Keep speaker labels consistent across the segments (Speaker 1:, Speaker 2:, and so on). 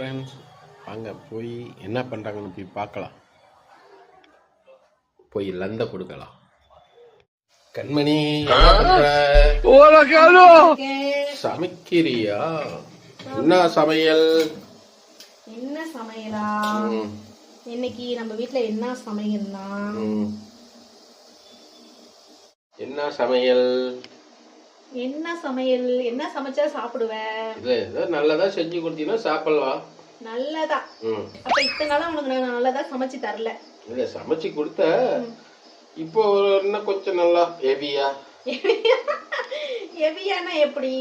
Speaker 1: Friends வாங்க போய் என்ன பண்ணுறாங்கன்னு போய் பார்க்கலாம். போய் லந்த கொடுக்கலாம். கண்மணி என்ன பண்ற? சமைக்கிறியா? என்ன சமையல்?
Speaker 2: என்ன சமையலா? இன்னைக்கு நம்ம வீட்ல என்ன சமையல்னா.
Speaker 1: என்ன சமையல்?
Speaker 2: என்ன சமையல் என்ன சமைச்சா சாப்பிடுவ
Speaker 1: இல்லை ஏதோ நல்லதா செஞ்சு கொடுத்தீங்கன்னா சாப்பிடலாம்.
Speaker 2: நல்லதா. அப்ப இத்தனை நாளா உனக்கு நான் நல்லதா சமைச்சு தரல.
Speaker 1: இல்லை சமைச்சு கொடுத்த இப்போ இன்னும் கொஞ்சம் நல்லா ஹெவியா?
Speaker 2: எவியானா எப்படி?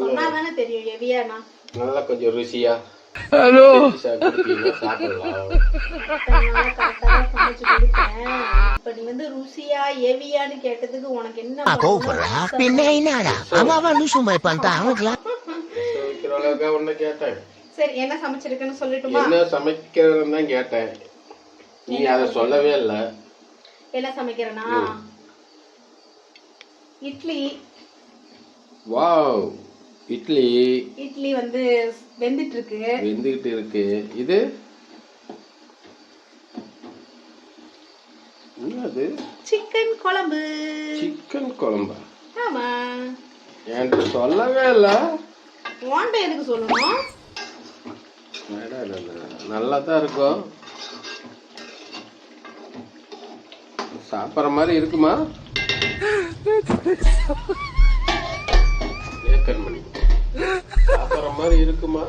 Speaker 2: சொன்னா தானே தெரியும் எவியானா
Speaker 1: நல்லா கொஞ்சம் ருசியா? ஹலோ
Speaker 2: வந்து ருசியா எவியான்னு கேட்டதுக்கு உனக்கு என்ன
Speaker 3: கோவப்படுறா? பின்ன என்னடா லூசு மாதிரி அவனுக்குலாம்
Speaker 1: கேட்டேன்
Speaker 2: சரி என்ன சமைச்சிருக்குன்னு சொல்லட்டுமா?
Speaker 1: என்ன சமைக்கிறதுன்னு தான் கேட்டேன். நீ அதை சொல்லவே இல்லை.
Speaker 2: என்ன சமைக்கிறேனா? இட்லி.
Speaker 1: வாவ். இட்லி.
Speaker 2: இட்லி வந்து வெந்துட்டு இருக்கு
Speaker 1: வெந்துகிட்டு இருக்கு. இது? என்னது?
Speaker 2: சிக்கன் குழம்பு.
Speaker 1: சிக்கன் குழம்பா?
Speaker 2: ஆமா.
Speaker 1: என்கிட்ட சொல்லவே இல்லை.
Speaker 2: உன்ட்ட எதுக்கு சொல்லணும்?
Speaker 1: நல்லா தான் இருக்கும். சாப்பிட்ற மாதிரி இருக்குமா? மாதிரி இருக்குமா?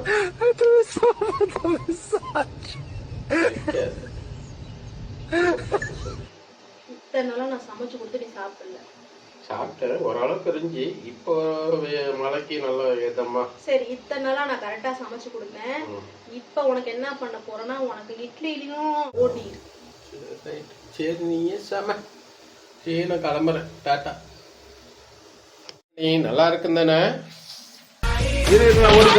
Speaker 2: இத்தனை நாளா நான் சமைச்சு கொடுத்து நீ சாப்பிடல.
Speaker 1: சாப்பிட்டேன். ஓரளவுக்கு இருந்துச்சு. இப்போ மழைக்கு நல்லா
Speaker 2: சரி இத்தனை நாளா நான் கரெக்டா சமைச்சு கொடுத்தேன். இப்ப உனக்கு என்ன பண்ண போறேன்னா உனக்கு இட்லிலையும் ஓட்டி
Speaker 1: ரைட் சரி நீயே சம. சரி நான் கிளம்புறேன். டாட்டா. நீ நல்லா இருக்கும் தானே? இரு ஒரு